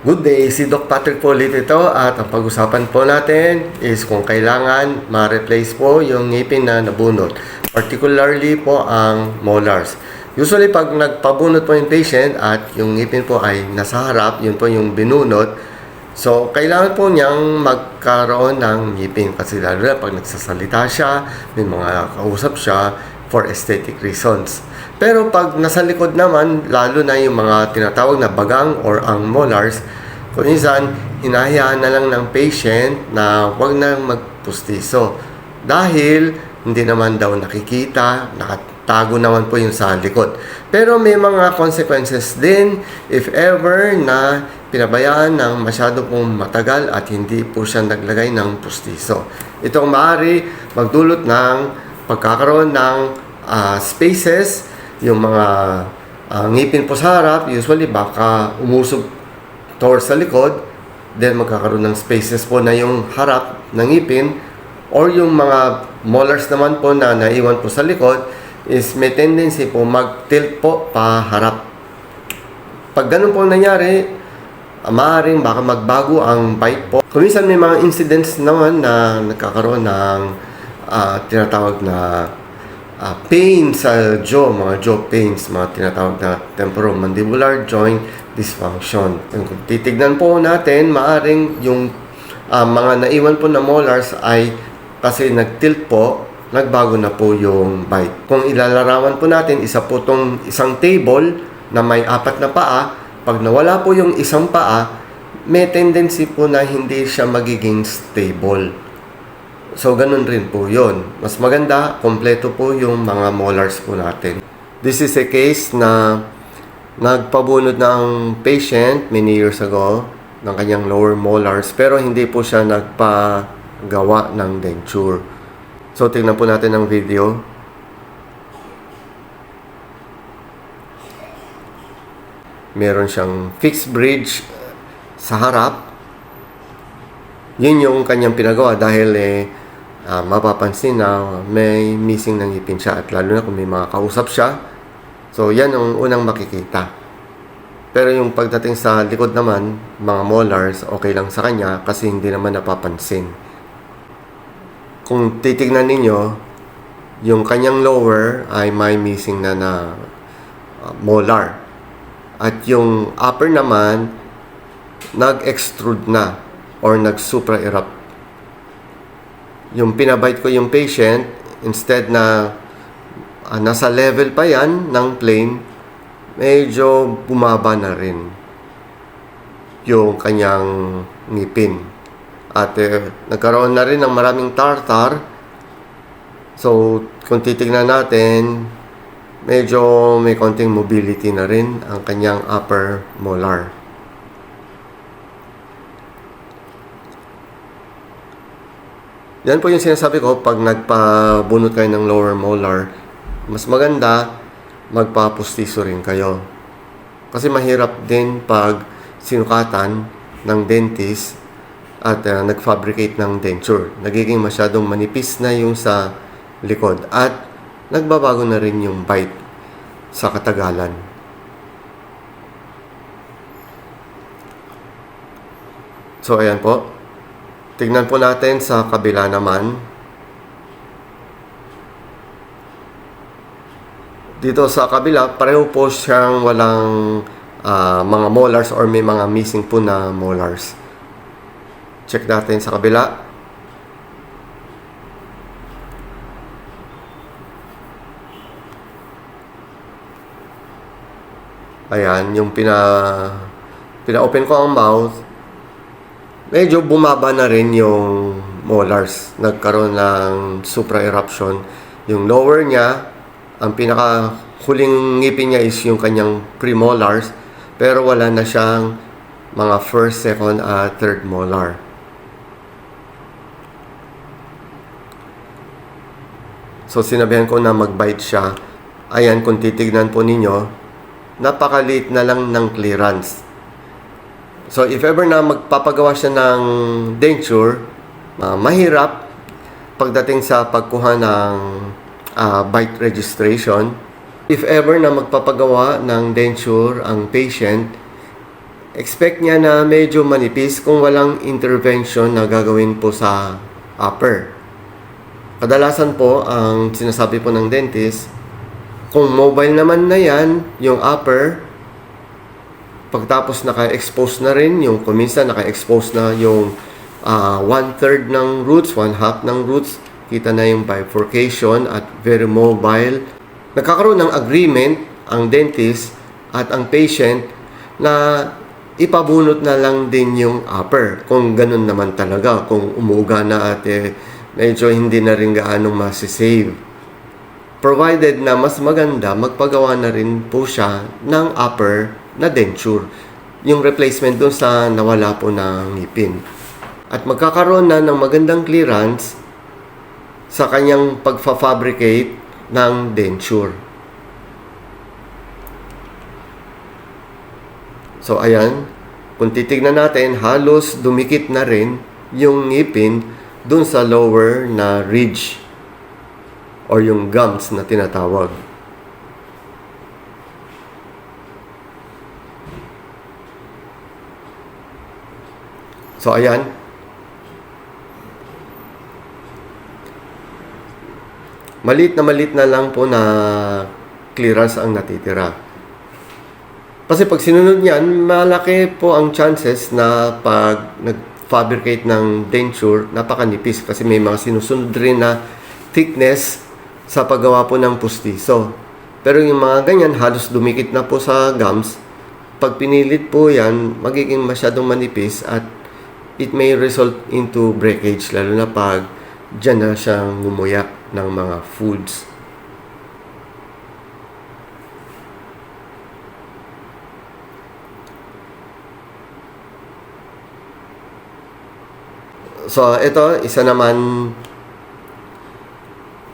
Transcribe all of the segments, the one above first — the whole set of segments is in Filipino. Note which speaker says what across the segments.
Speaker 1: Good day, si Doc Patrick po ulit ito at ang pag-usapan po natin is kung kailangan ma-replace po yung ngipin na nabunot. Particularly po ang molars. Usually pag nagpabunot po yung patient at yung ngipin po ay nasa harap, yun po yung binunot, so kailangan po niyang magkaroon ng ngipin kasi lalo na pag nagsasalita siya, may mga kausap siya for aesthetic reasons. Pero pag nasa likod naman, lalo na yung mga tinatawag na bagang or ang molars, kung minsan, hinahayaan na lang ng patient na wag na magpustiso. Dahil hindi naman daw nakikita, nakatago naman po yung sa likod. Pero may mga consequences din if ever na pinabayaan ng masyado pong matagal at hindi po siya naglagay ng pustiso. Itong maaari magdulot ng pagkakaroon ng ah, spaces, yung mga ah, ngipin po sa harap, usually baka umusog towards sa likod, then magkakaroon ng spaces po na yung harap ng ngipin, or yung mga molars naman po na naiwan po sa likod, is may tendency po mag-tilt po pa harap. Pag ganun po nangyari, ah, maaaring baka magbago ang bite po. Kung minsan may mga incidents naman na nagkakaroon ng ah, tinatawag na ah, pain sa jaw, mga jaw pains, mga tinatawag na temporomandibular joint dysfunction. Kung titignan po natin, maaring yung ah, mga naiwan po na molars ay kasi nag-tilt po, nagbago na po yung bite. Kung ilalarawan po natin, isa po tong isang table na may apat na paa, pag nawala po yung isang paa, may tendency po na hindi siya magiging stable. So, ganun rin po yon. Mas maganda, kompleto po yung mga molars po natin. This is a case na nagpabunod ng patient many years ago ng kanyang lower molars pero hindi po siya nagpagawa ng denture. So, tingnan po natin ang video. Meron siyang fixed bridge sa harap yun yung kanyang pinagawa dahil eh, ah, mapapansin na may missing ng ngipin siya at lalo na kung may mga kausap siya. So, yan ang unang makikita. Pero yung pagdating sa likod naman, mga molars, okay lang sa kanya kasi hindi naman napapansin. Kung titignan ninyo, yung kanyang lower ay may missing na na ah, molar. At yung upper naman, nag-extrude na or nag-supra erupt. Yung pinabite ko yung patient, instead na ah, nasa level pa yan ng plane, medyo bumaba na rin yung kanyang ngipin. At eh, nagkaroon na rin ng maraming tartar. So, kung titignan natin, medyo may konting mobility na rin ang kanyang upper molar. Yan po yung sinasabi ko pag nagpabunot kayo ng lower molar, mas maganda magpapustiso rin kayo. Kasi mahirap din pag sinukatan ng dentist at uh, nag-fabricate ng denture. Nagiging masyadong manipis na yung sa likod at nagbabago na rin yung bite sa katagalan. So ayan po. Tignan po natin sa kabila naman. Dito sa kabila, pareho po siyang walang ah, mga molars or may mga missing po na molars. Check natin sa kabila. Ayan, yung pina pina-open ko ang mouth, medyo bumaba na rin yung molars. Nagkaroon ng supra eruption. Yung lower niya, ang pinaka huling ngipin niya is yung kanyang premolars, pero wala na siyang mga first, second, at third molar. So sinabihan ko na mag-bite siya. Ayan, kung titignan po ninyo, napakaliit na lang ng clearance. So, if ever na magpapagawa siya ng denture, ah, mahirap pagdating sa pagkuha ng ah, bite registration. If ever na magpapagawa ng denture ang patient, expect niya na medyo manipis kung walang intervention na gagawin po sa upper. Kadalasan po, ang sinasabi po ng dentist, kung mobile naman na yan, yung upper, pagtapos naka-expose na rin, yung kuminsan naka-expose na yung ah, one-third ng roots, one-half ng roots, kita na yung bifurcation at very mobile. Nagkakaroon ng agreement ang dentist at ang patient na ipabunot na lang din yung upper kung ganun naman talaga kung umuga na at eh, medyo hindi na rin gaanong masisave provided na mas maganda magpagawa na rin po siya ng upper na denture. Yung replacement dun sa nawala po ng ngipin. At magkakaroon na ng magandang clearance sa kanyang pagfa-fabricate ng denture. So ayan, kung titignan natin, halos dumikit na rin yung ngipin dun sa lower na ridge or yung gums na tinatawag. So ayan, malit na malit na lang po na clearance ang natitira. Kasi pag sinunod niyan, malaki po ang chances na pag nag-fabricate ng denture, napakanipis kasi may mga sinusunod rin na thickness sa paggawa po ng pustiso. Pero yung mga ganyan, halos dumikit na po sa gums. Pag pinilit po yan, magiging masyadong manipis at it may result into breakage, lalo na pag dyan na siyang ngumuya ng mga foods. So, ito, isa naman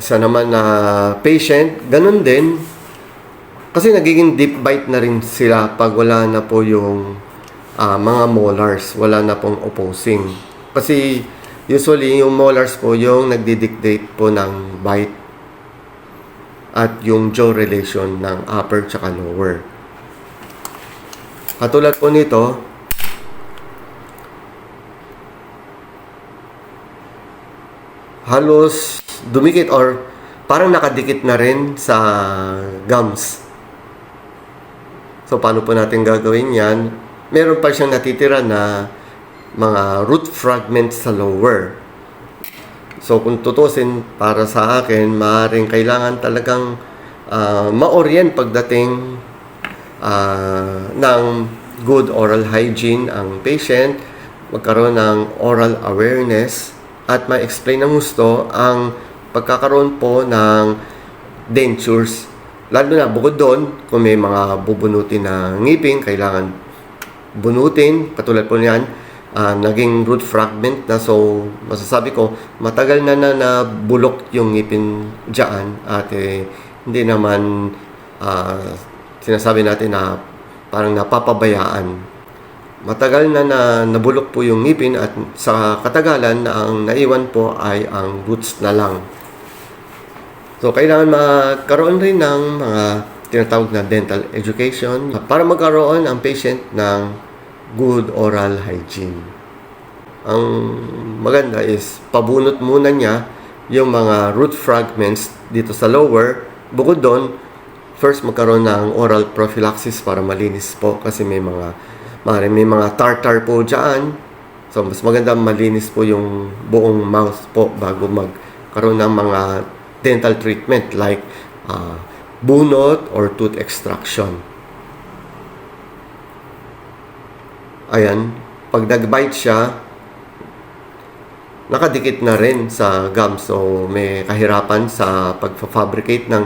Speaker 1: isa naman na patient, ganun din. Kasi nagiging deep bite na rin sila pag wala na po yung ah, mga molars, wala na pong opposing. Kasi usually yung molars po yung nagdi-dictate po ng bite at yung jaw relation ng upper tsaka lower. Katulad po nito, halos dumikit or parang nakadikit na rin sa gums. So, paano po natin gagawin yan? Meron pa siyang natitira na mga root fragments sa lower. So, kung tutusin para sa akin, maaaring kailangan talagang ah, ma-orient pagdating ah, ng good oral hygiene ang patient, magkaroon ng oral awareness, at ma-explain ng gusto ang pagkakaroon po ng dentures. Lalo na bukod doon, kung may mga bubunutin na ngipin, kailangan bunutin, katulad po niyan, ah, naging root fragment na. So masasabi ko matagal na na nabulok yung ngipin dyan. At eh, hindi naman ah, sinasabi natin na parang napapabayaan. Matagal na, na nabulok po yung ngipin at sa katagalan na ang naiwan po ay ang roots na lang. So, kailangan magkaroon rin ng mga tinatawag na dental education para magkaroon ang patient ng good oral hygiene. Ang maganda is pabunot muna niya yung mga root fragments dito sa lower. Bukod doon, first magkaroon ng oral prophylaxis para malinis po kasi may mga Mare, may mga tartar po dyan. So, mas maganda malinis po yung buong mouth po bago magkaroon ng mga dental treatment like ah, bunot or tooth extraction. Ayan, pag nag-bite siya, nakadikit na rin sa gum. So, may kahirapan sa pag-fabricate ng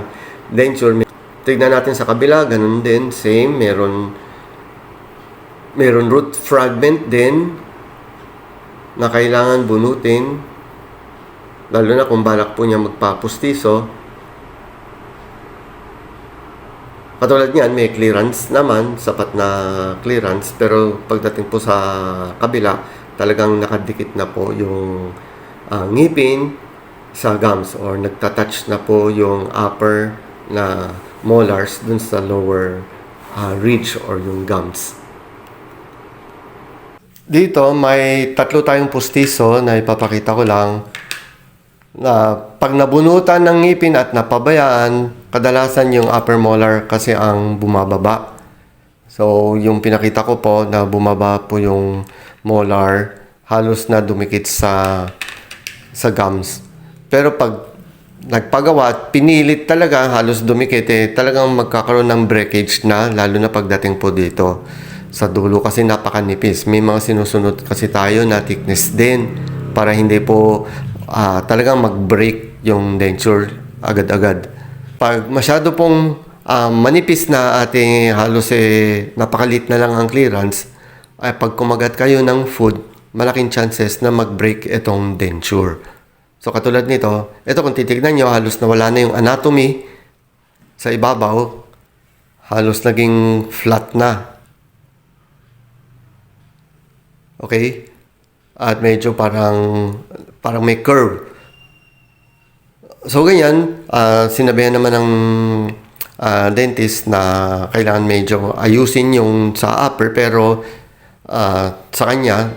Speaker 1: denture. Tignan natin sa kabila, ganun din, same. Meron meron root fragment din na kailangan bunutin lalo na kung balak po niya magpapustiso katulad niyan may clearance naman sapat na clearance pero pagdating po sa kabila talagang nakadikit na po yung ah, ngipin sa gums or nagtatouch na po yung upper na molars dun sa lower ah, ridge or yung gums. Dito, may tatlo tayong pustiso na ipapakita ko lang na pag nabunutan ng ngipin at napabayaan, kadalasan yung upper molar kasi ang bumababa. So, yung pinakita ko po na bumaba po yung molar, halos na dumikit sa sa gums. Pero pag nagpagawa at pinilit talaga, halos dumikit, eh, talagang magkakaroon ng breakage na, lalo na pagdating po dito. Sa dulo kasi napakanipis. May mga sinusunod kasi tayo na thickness din para hindi po ah, talagang mag-break yung denture agad-agad. Pag masyado pong ah, manipis na ating halos eh, napakalit na lang ang clearance, ay pag kumagat kayo ng food, malaking chances na mag-break itong denture. So katulad nito, ito kung titignan nyo, halos nawala na yung anatomy sa ibabaw, halos naging flat na. Okay? At medyo parang parang may curve. So ganyan, ah, sinabihan naman ng ah, dentist na kailangan medyo ayusin yung sa upper pero ah, sa kanya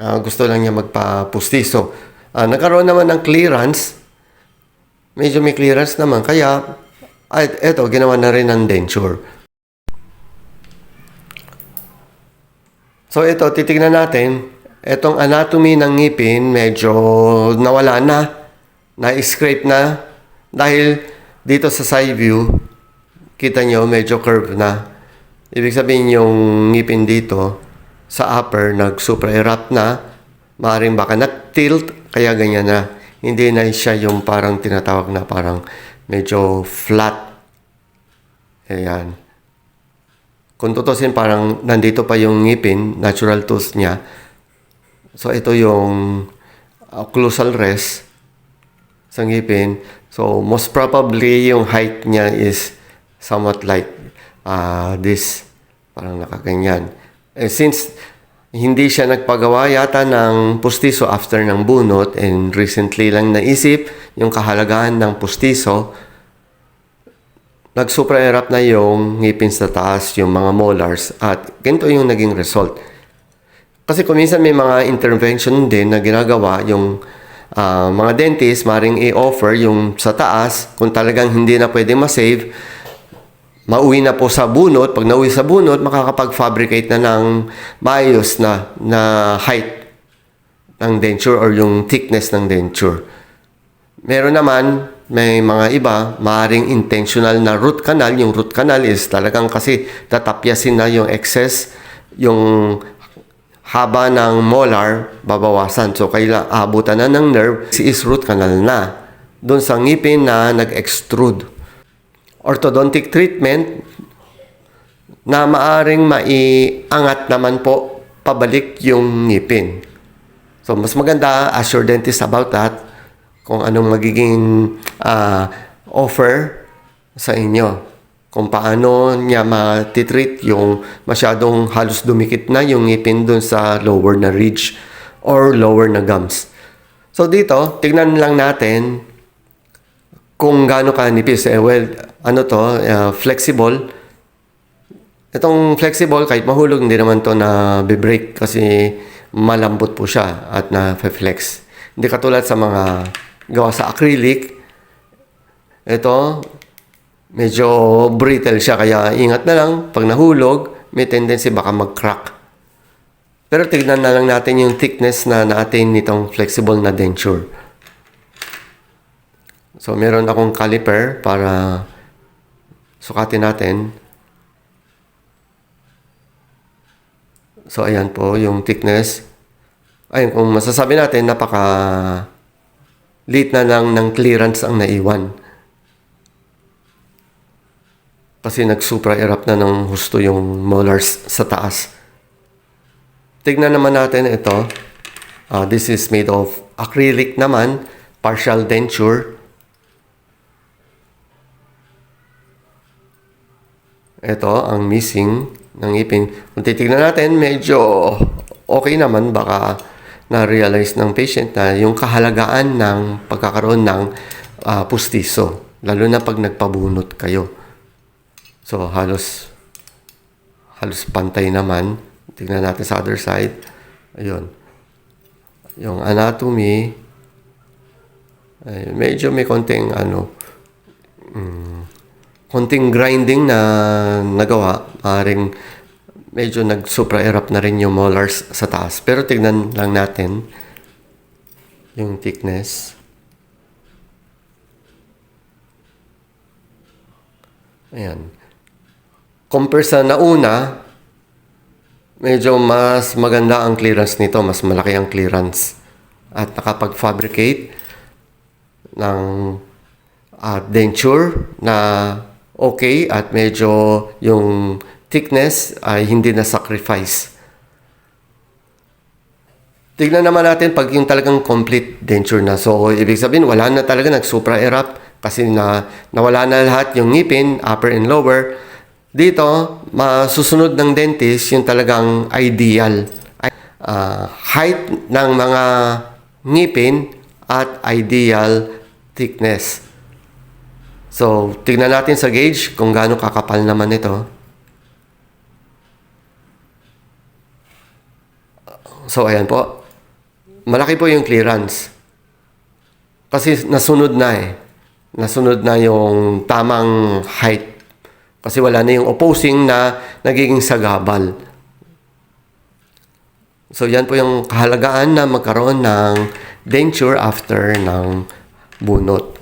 Speaker 1: ah, gusto lang niya magpa-pustiso. Ah, nagkaroon naman ng clearance. Medyo may clearance naman kaya ay eto ginawa na rin ng denture. So ito, titignan natin. Itong anatomy ng ngipin, medyo nawala na. Na-scrape na. Dahil dito sa side view, kita nyo, medyo curve na. Ibig sabihin yung ngipin dito, sa upper, nag-supra erupt na. Maaring baka nag-tilt, kaya ganyan na. Hindi na siya yung parang tinatawag na parang medyo flat. Ayan kung tutusin parang nandito pa yung ngipin, natural tooth niya. So ito yung occlusal rest sa ngipin. So most probably yung height niya is somewhat like uh, this. Parang nakaganyan. And since hindi siya nagpagawa yata ng pustiso after ng bunot and recently lang naisip yung kahalagahan ng pustiso, nag-supra-erupt na yung ngipin sa taas, yung mga molars, at ganito yung naging result. Kasi kung minsan may mga intervention din na ginagawa yung ah, mga dentist, maring i-offer yung sa taas, kung talagang hindi na pwede ma-save, mauwi na po sa bunot. Pag nauwi sa bunot, makakapag-fabricate na ng maayos na, na height ng denture or yung thickness ng denture. Meron naman, may mga iba, maaring intentional na root canal. Yung root canal is talagang kasi tatapyasin na yung excess, yung haba ng molar, babawasan. So, kaila abutan na ng nerve, is root canal na. Doon sa ngipin na nag-extrude. Orthodontic treatment na maaring maiangat naman po pabalik yung ngipin. So, mas maganda, ask your dentist about that kung anong magiging ah, offer sa inyo. Kung paano niya matitreat yung masyadong halos dumikit na yung ngipin dun sa lower na ridge or lower na gums. So dito, tignan lang natin kung gaano kanipis. Eh, well, ano to, ah, flexible. Itong flexible, kahit mahulog, hindi naman to na break kasi malambot po siya at na-flex. Hindi katulad sa mga gawa sa acrylic. Ito, medyo brittle siya kaya ingat na lang pag nahulog, may tendency baka mag-crack. Pero tignan na lang natin yung thickness na natin nitong flexible na denture. So, meron akong caliper para sukatin natin. So, ayan po yung thickness. Ayun, kung masasabi natin, napaka late na lang ng clearance ang naiwan. Kasi nag-supra-erupt na ng husto yung molars sa taas. Tignan naman natin ito. Ah, this is made of acrylic naman, partial denture. Ito ang missing ng ipin. Kung titignan natin, medyo okay naman. Baka na-realize ng patient na yung kahalagaan ng pagkakaroon ng ah, pustiso. Lalo na pag nagpabunot kayo. So, halos halos pantay naman. Tingnan natin sa other side. Ayun. Yung anatomy, ay, medyo may konting ano, mm, konting grinding na nagawa. Paring medyo nag-supra-erupt na rin yung molars sa taas. Pero tignan lang natin yung thickness. Ayan. Compare sa nauna, medyo mas maganda ang clearance nito, mas malaki ang clearance. At nakapag-fabricate ng ah, denture na okay at medyo yung thickness ay hindi na sacrifice. Tignan naman natin pag yung talagang complete denture na. So, ibig sabihin, wala na talaga nag-supra-erupt kasi na, nawala na lahat yung ngipin, upper and lower. Dito, masusunod ng dentist yung talagang ideal. Ah, height ng mga ngipin at ideal thickness. So, tignan natin sa gauge kung gaano kakapal naman ito. So, ayan po. Malaki po yung clearance. Kasi nasunod na eh. Nasunod na yung tamang height. Kasi wala na yung opposing na nagiging sagabal. So, yan po yung kahalagaan na magkaroon ng denture after ng bunot.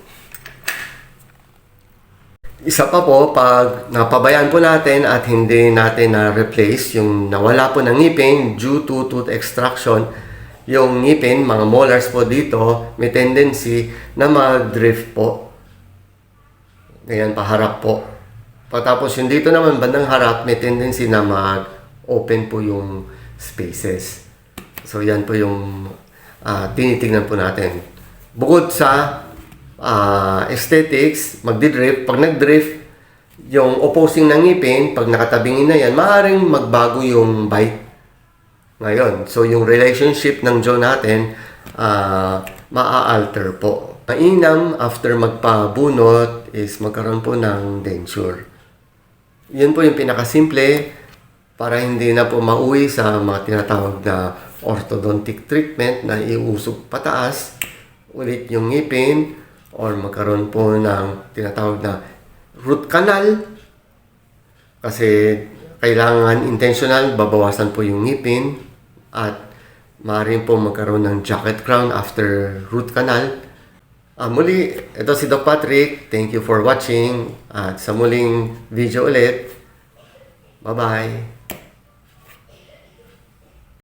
Speaker 1: Isa pa po, pag napabayaan po natin at hindi natin na-replace yung nawala po ng ngipin due to tooth extraction, yung ngipin, mga molars po dito, may tendency na mag-drift po. Ganyan, paharap po. Patapos yung dito naman, bandang harap, may tendency na mag-open po yung spaces. So, yan po yung ah, tinitingnan po natin. Bukod sa ah, aesthetics, magdi-drift. Pag nag-drift, yung opposing ng ngipin, pag nakatabingin na yan, maaaring magbago yung bite. Ngayon, so yung relationship ng jaw natin, ah maa-alter po. Mainam after magpabunot is magkaroon po ng denture. Yun po yung pinakasimple para hindi na po mauwi sa mga tinatawag na orthodontic treatment na iusog pataas ulit yung ngipin or magkaroon po ng tinatawag na root canal kasi kailangan intentional babawasan po yung ngipin at maaaring po magkaroon ng jacket crown after root canal. Ah, muli, ito si Doc Patrick. Thank you for watching. At sa muling video ulit. Bye-bye.